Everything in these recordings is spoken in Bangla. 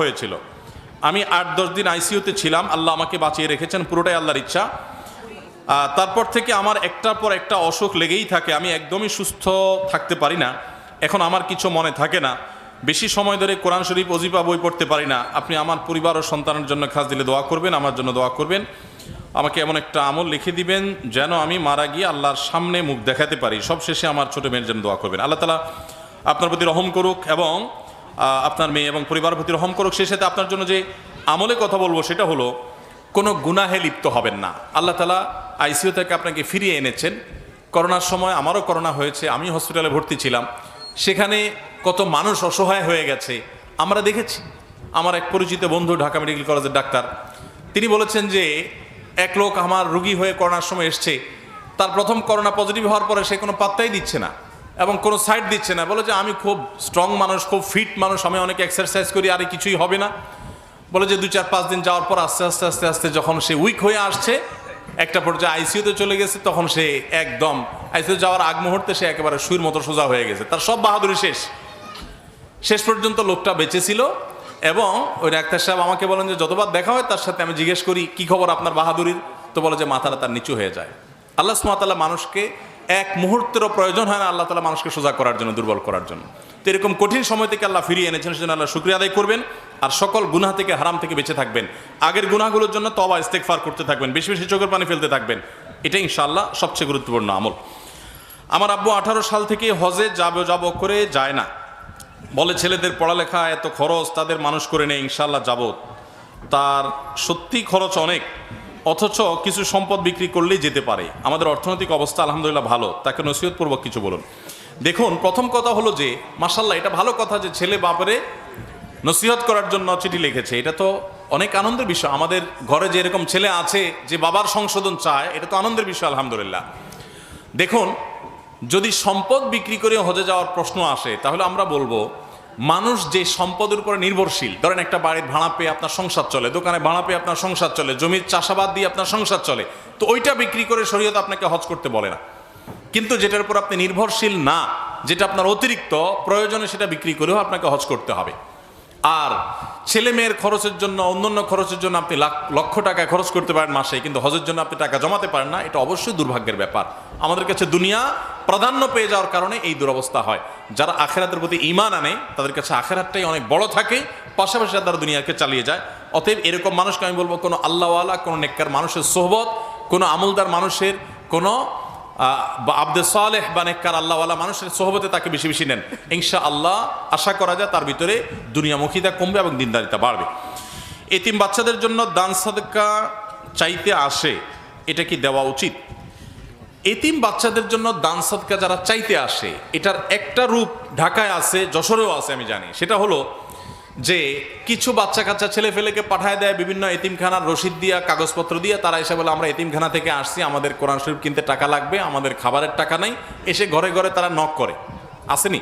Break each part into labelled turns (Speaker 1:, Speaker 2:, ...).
Speaker 1: হয়েছিল। আমি আট, দশ দিন আইসিইউতে ছিলাম, আল্লাহ আমাকে বাঁচিয়ে রেখেছেন, পুরোটাই আল্লাহর ইচ্ছা। তারপর থেকে আমার একটার পর একটা অসুখ লেগেই থাকে, আমি একদমই সুস্থ থাকতে পারি না। এখন আমার কিছু মনে থাকে না। বেশি সময় ধরে কোরআন শরীফ অজিপা বই পড়তে পারি না। আপনি আমার পরিবার ও সন্তানের জন্য খাস দিলে দোয়া করবেন, আমার জন্য দোয়া করবেন। আমাকে এমন একটা আমল লিখে দিবেন, যেন আমি মারা গিয়ে আল্লাহর সামনে মুখ দেখাতে পারি। সব শেষে আমার ছোট মেয়ের জন্য দোয়া করবেন। আল্লাহ তালা আপনার প্রতি রহম করুক এবং আপনার মেয়ে এবং পরিবার প্রতি রহম করুক, সেই সাথে আপনার জন্য যে আমলে কথা বলব সেটা হলো, কোনো গুনাহে লিপ্ত হবেন না। আল্লাহ তালা আইসিইউ থেকে আপনাকে ফিরিয়ে এনেছেন। করোনার সময় আমারও করোনা হয়েছে আমি হসপিটালে ভর্তি ছিলাম। সেখানে কত মানুষ অসহায় হয়ে গেছে, আমরা দেখেছি। আমার এক পরিচিত বন্ধু, ঢাকা মেডিকেল কলেজের ডাক্তার, তিনি বলেছেন যে, এক লোক আমার রুগী হয়ে করোনার সময় এসছে, তার প্রথম করোনা পজিটিভ হওয়ার পরে সে কোনো পাত্তাই দিচ্ছে না। এবং কোনো সাইড দিচ্ছে না। বলে যে, আমি খুব স্ট্রং মানুষ, খুব ফিট মানুষ, আমি অনেক এক্সারসাইজ করি, আর কিছুই হবে না। বলে যে দু চার পাঁচ দিন যাওয়ার পর আস্তে আস্তে আস্তে আস্তে যখন সে উইক হয়ে আসছে, একটা পর্যায়ে আইসিইউতে চলে গেছে, তখন সে একদম আইসিইউ যাওয়ার আগ মুহূর্তে সে একেবারে সুইর মতো সোজা হয়ে গেছে। তার সব বাহাদুরি শেষ। শেষ পর্যন্ত লোকটা বেঁচে ছিল এবং ওই ডাক্তার সাহেব আমাকে বলেন যে, যতবার দেখা হয় তার সাথে আমি জিজ্ঞেস করি, কি খবর আপনার বাহাদুরির? তো বলে যে, মাথাটা তার নিচু হয়ে যায়। আল্লাহ সুমাতাল্লাহ মানুষকে এক মুহূর্তেরও প্রয়োজন হয় না আল্লাহ তালা মানুষকে সোজা করার জন্য, দুর্বল করার জন্য। তো এরকম কঠিন সময় থেকে আল্লাহ ফিরিয়ে এনেছেন, সেজন্য আল্লাহ শুক্রিয়া আদায় করবেন। আর সকল গুনাহ থেকে, হারাম থেকে বেঁচে থাকবেন। আগের গুনাহগুলোর জন্য তবা ইস্তেকফার করতে থাকবেন। বেশি বেশি চোখের পানি ফেলতে থাকবেন। এটা ইনশাআল্লাহ সবচেয়ে গুরুত্বপূর্ণ আমল। আমার আব্বু আঠারো সাল থেকে হজে যাব যাব করে যায় না। বলে ছেলেদের পড়ালেখা, এত খরচ তাদের মানুষ করে নেই ইনশাল্লাহ যাব। তার সত্যি খরচ অনেক। অথচ কিছু সম্পদ বিক্রি করলেই যেতে পারে। আমাদের অর্থনৈতিক অবস্থা আলহামদুলিল্লাহ ভালো। তাকে নসিহতপূর্বক কিছু বলুন। দেখুন, প্রথম কথা হলো যে মাসাল্লাহ এটা ভালো কথা যে ছেলে বাপরে নসিহত করার জন্য চিঠি লিখেছে। এটা তো অনেক আনন্দের বিষয়। আমাদের ঘরে যে এরকম ছেলে আছে, যে বাবার সংশোধন চায়, এটা তো আনন্দের বিষয় আলহামদুলিল্লাহ। দেখুন, যদি সম্পদ বিক্রি করে হজে যাওয়ার প্রশ্ন আসে, তাহলে আমরা বলব মানুষ যে সম্পদের উপরে নির্ভরশীল, ধরেন একটা বাড়ির ভাড়া পেয়ে আপনার সংসার চলে, দোকানে ভাড়া পেয়ে আপনার সংসার চলে, জমির চাষাবাদ দিয়ে আপনার সংসার চলে, তো ওইটা বিক্রি করে শরীয়ত আপনাকে হজ করতে বলে না। কিন্তু যেটার উপর আপনি নির্ভরশীল না, যেটা আপনার অতিরিক্ত, প্রয়োজনে সেটা বিক্রি করেও আপনাকে হজ করতে হবে। আর ছেলে মেয়ের খরচের জন্য, অন্যান্য খরচের জন্য আপনি লাখ, লক্ষ টাকা খরচ করতে পারেন মাসে, কিন্তু হজের জন্য আপনি টাকা জমাতে পারেন না, এটা অবশ্যই দুর্ভাগ্যের ব্যাপার। আমাদের কাছে দুনিয়া প্রাধান্য পেয়ে যাওয়ার কারণে এই দুরবস্থা হয়। যারা আখেরাতের প্রতি ইমান আনে, তাদের কাছে আখেরাতটাই অনেক বড় থাকে, পাশাপাশি তারা দুনিয়াকে চালিয়ে যায়। অতএব এরকম মানুষকে আমি বলব, কোনো আল্লাহওয়ালা, কোনো নেককার মানুষের সোহবত, কোনো আমলদার মানুষের, কোনো আব্দে সালেহ বা নেককার আল্লাহওয়ালা মানুষের সোহবতে তাকে বেশি বেশি নেন। ইনশা আল্লাহ আশা করা যায় তার ভিতরে দুনিয়ামুখিতা কমবে এবং দিনদারিতা বাড়বে। এতিম বাচ্চাদের জন্য দান সাদকা চাইতে আসে, এটা কি দেওয়া উচিত? এতিম বাচ্চাদের জন্য দান সদকা যারা চাইতে আসে, এটার একটা রূপ ঢাকায় আছে, যশোরেও আছে, আমি জানি। সেটা হলো যে, কিছু বাচ্চা কাচ্চা ছেলে ফেলেকে পাঠায় দেয় বিভিন্ন এতিমখানার রসিদ দিয়া, কাগজপত্র দিয়ে, তারা এসে বলে, আমরা এতিমখানা থেকে আসছি, আমাদের কোরআন শরীফ কিনতে টাকা লাগবে, আমাদের খাবারের টাকা নেই। এসে ঘরে ঘরে তারা নক করে। আসেনি?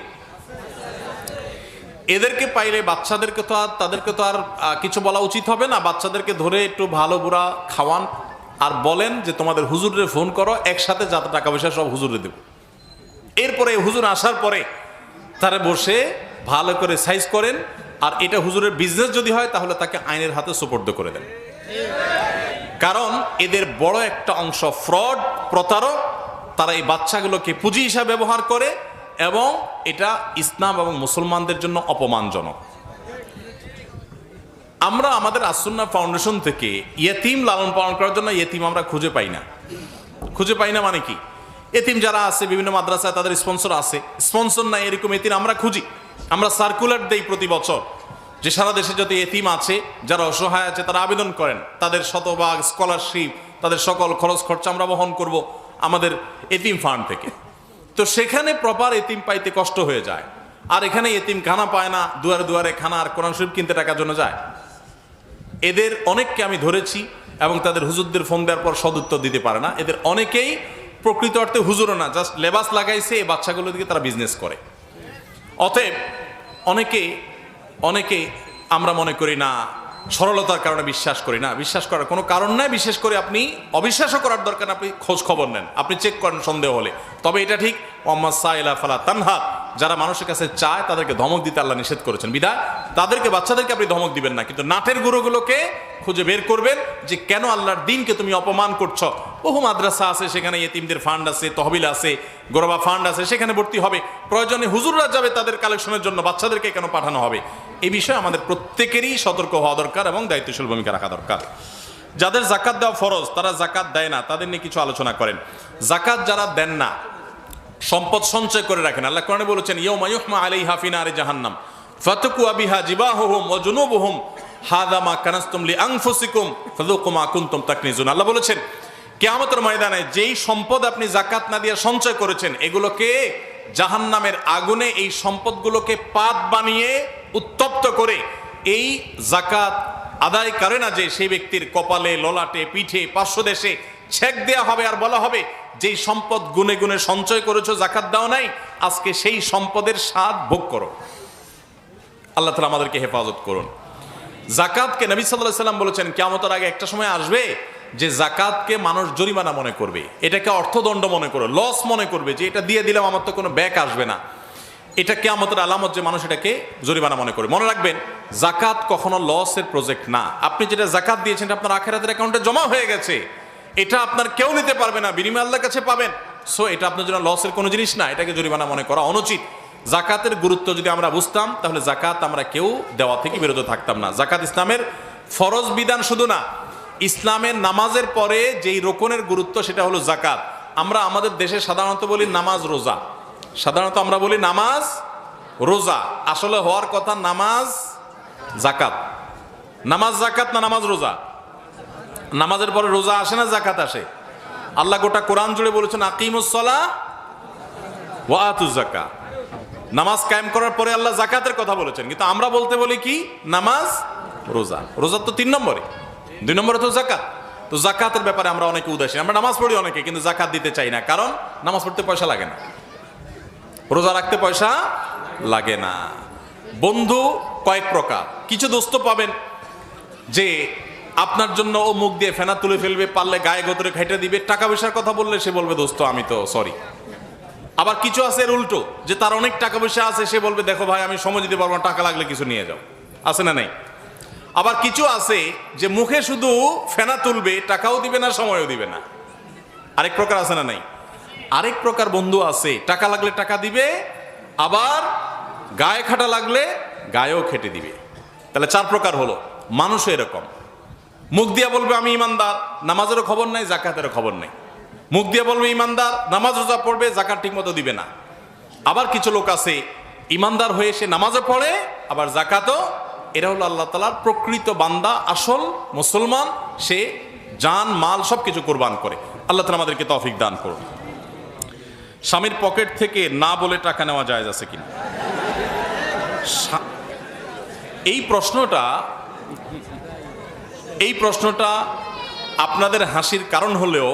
Speaker 1: এদেরকে পাইলে বাচ্চাদেরকে তো আর, তাদেরকে তো আর কিছু বলা উচিত হবে না। বাচ্চাদেরকে ধরে একটু ভালো বুড়া খাওয়ান। আর বলেন যে তোমাদের হুজুরে ফোন করো, একসাথে যাতে টাকা পয়সা সব হুজুরে দেব। এরপরে হুজুর আসার পরে তারা বসে ভালো করে সাইজ করেন, আর এটা হুজুরের বিজনেস যদি হয়, তাহলে তাকে আইনের হাতে সুপর্দ করে দেন। কারণ এদের বড় একটা অংশ ফ্রড প্রতারক, তারা এই বাচ্চাগুলোকে পুঁজি হিসাবে ব্যবহার করে, এবং এটা ইসলাম এবং মুসলমানদের জন্য অপমানজনক। আমরা আমাদের আসুন্না ফাউন্ডেশন থেকে ইয়েতিম লালন পালন করার জন্য ইয়েতিম আমরা খুঁজে পাই না। খুঁজে পাই না মানে কি? এতিম যারা আছে, বিভিন্ন মাদ্রাসায় তাদের স্পন্সর আছে। স্পন্সর নাই এরকম এতিম আমরা খুঁজি। আমরা সার্কুলার দেই প্রতি বছর যে সারা দেশে যত এতিম আছে, যারা অসহায় আছে, তারা আবেদন করেন। তাদের শতভাগ স্কলারশিপ তাদের সকল খরচ খরচা আমরা বহন করব আমাদের এতিম ফান্ড থেকে। তো সেখানে প্রপার এতিম পাইতে কষ্ট হয়ে যায়। আর এখানে এতিম খানা পায় না, দুয়ারে দুয়ারে খানা আর কোরআন শরীফ কিনতে টাকার জন্য যায়। এদের অনেককে আমি ধরেছি এবং তাদের হুজুরদের ফোন দেওয়ার পর সদুত্তর দিতে পারে না। এদের অনেকেই প্রকৃত অর্থে হুজুরও না জাস্ট লেবাস লাগাইছে, এই বাচ্চাগুলো দিকে তারা বিজনেস করে। অতএব অনেকে অনেকে আমরা মনে করি না, সরলতার কারণে বিশ্বাস করি না। বিশ্বাস করার কোনো কারণ নাই, বিশেষ করে আপনি অবিশ্বাসও করার দরকার আপনি খোঁজ খবর নেন। আপনি চেক করেন সন্দেহ হলে। তবে এটা ঠিক মোহাম্মদ সাইলা ফালা তানহাত যারা মানুষের কাছে চায় তাদেরকে ধমক দিতে আল্লাহ নিষেধ করেছেন। বিদায়। তাদেরকে, বাচ্চাদেরকে আপনি ধমক দিবেন না, কিন্তু নাটের গুরুগুলোকে খুঁজে বের করবেন যে কেন আল্লাহর দিনকে তুমি অপমান করছ। বহু মাদ্রাসা আছে, সেখানে এতিমদের ফান্ড আছে, তহবিল আছে, গোরবা ফান্ড আছে, সেখানে ভর্তি হবে। প্রয়োজনে হুজুররা যাবে তাদের কালেকশনের জন্য, বাচ্চাদেরকে কেন পাঠানো হবে? এই বিষয়ে আমাদের প্রত্যেকেরই সতর্ক হওয়া দরকার এবং দায়িত্বশীল ভূমিকা রাখা দরকার। যাদের জাকাত দেওয়া ফরজ, তারা জাকাত দেয় না, তাদের নিয়ে কিছু আলোচনা করেন। জাকাত যারা দেন না সম্পদ সঞ্চয় করে রাখেন। আল্লাহ কোরআনে বলেছেন ইয়ৌমা ইউহমা আলাই হাফিনা আরে জাহান্নাম। ফাতুকু আবিহা জিবাহুহুম ওয়া জুনুবুহুম। হাদা মা কানাস্তুম লি আনফুসিকুম ফাযুকু মা কুনতুম তাকনিজুন। আল্লাহ বলেছেন, কিয়ামতের ময়দানে যেই সম্পদ আপনি জাকাত না দিয়ে সঞ্চয় করেছেন, এগুলোকে জাহান্নামের আগুনে এই সম্পদগুলোকে পাত বানিয়ে উত্তপ্ত করে, এই জাকাত আদায় করে না যে সেই ব্যক্তির কপালে, ললাটে, পিঠে, পার্শ্ব দেশে ছেক দেয়া হবে আর বলা হবে যেই সম্পদ গুনে গুনে সঞ্চয় করেছ, জাকাত দাও নাই, আজকে সেই সম্পদের স্বাদ ভোগ করো। আল্লাহ তালা আমাদেরকে হেফাজত করুন। জাকাতকে নবী সাল্লাহ সাল্লাম বলেছেন কেমতের আগে একটা সময় আসবে যে জাকাতকে মানুষ জরিমানা মনে করবে। এটাকে অর্থদণ্ড মনে করবে লস মনে করবে যে এটা দিয়ে দিলাম, আমার তো কোনো ব্যাক আসবে না। এটা কেয়ামতের আলামত যে মানুষ এটাকে জরিমানা মনে করে মনে রাখবেন, জাকাত কখনো লসের প্রজেক্ট না। আপনি যেটা জাকাত দিয়েছেন আপনার আখেরাতের অ্যাকাউন্টে জমা হয়ে গেছে। এটা আপনার কেউ নিতে পারবে না, বিনিময় আল্লাহর কাছে পাবেন। সো এটা আপনার জন্য লসের কোনো জিনিস না, এটাকে জরিমানা মনে করা অনুচিত। জাকাতের গুরুত্ব যদি আমরা বুঝতাম, তাহলে জাকাত আমরা কেউ দেওয়া থেকে বিরত থাকতাম না। জাকাত ইসলামের ফরজ বিধান শুধু না, ইসলামের নামাজের পরে যেই রোকনের গুরুত্ব, সেটা হলো জাকাত। আমরা আমাদের দেশে সাধারণত বলি নামাজ রোজা। সাধারণত আমরা বলি নামাজ রোজা। আসলে হওয়ার কথা নামাজ জাকাত। নামাজ জাকাত না নামাজ রোজা? নামাজের পরে রোজা আসে না জাকাত আসে? আল্লাহ গোটা কোরআন জুড়ে বলেছেন আকিমুসলা ওয়াতুজ জাকা নামাজ কায়েম করার পরে আল্লাহ জাকাতের কথা বলেছেন। কিন্তু আমরা বলতে বলি কি? নামাজ, রোজা। রোজা তো তিন নম্বরে। দুই নম্বরে তো জাকাত তো জাকাতের ব্যাপারে আমরা অনেকে উদাসীন। আমরা নামাজ পড়ি অনেকে, কিন্তু জাকাত দিতে চাই না। কারণ নামাজ পড়তে পয়সা লাগে না। রোজা রাখতে পয়সা লাগে না। বন্ধু কয়েক প্রকার। কিছু দোস্ত পাবেন যে আপনার জন্য ও মুখ দিয়ে ফেনা তুলে ফেলবে, পারলে গায়ে গোতরে খাইটে দিবে, টাকা পয়সার কথা বললে সে বলবে, দোস্ত, আমি তো সরি আবার কিছু আছে এর উল্টো, যে তার অনেক টাকা পয়সা আছে, সে বলবে, দেখো ভাই, আমি সময় দিতে পারব না, টাকা লাগলে কিছু নিয়ে যাও। আছে না নাই? আবার কিছু আছে যে মুখে শুধু ফেনা তুলবে, টাকাও দিবে না, সময়ও দিবে না। আরেক প্রকার আছে না নাই? আরেক প্রকার বন্ধু আছে, টাকা লাগলে টাকা দিবে, আবার গায়ে খাটা লাগলে গায়েও খেটে দিবে। তাহলে চার প্রকার হলো, মানুষও এরকম। মুখ দিয়া বলবে, আমি ইমানদার। নামাজেরও খবর নাই জাকাতেরও খবর নেই। মুখ দিয়ে বলবে, ইমানদার। নামাজ রোজা পড়বে জাকাত ঠিক মতো দিবে না। আবার কিছু লোক আছে, ইমানদার হয়ে সে নামাজও পড়ে, আবার জাকাতও এরা হলো আল্লাহ তালার প্রকৃত বান্দা, আসল মুসলমান। সে জান, মাল সব কিছু কোরবান করে। আল্লাহ তালা আমাদেরকে তৌফিক দান করুন। স্বামীর পকেট থেকে না বলে টাকা নেওয়া যায় আছে কিনা? এই প্রশ্নটা এই প্রশ্নটা আপনাদের হাসির কারণ হলেও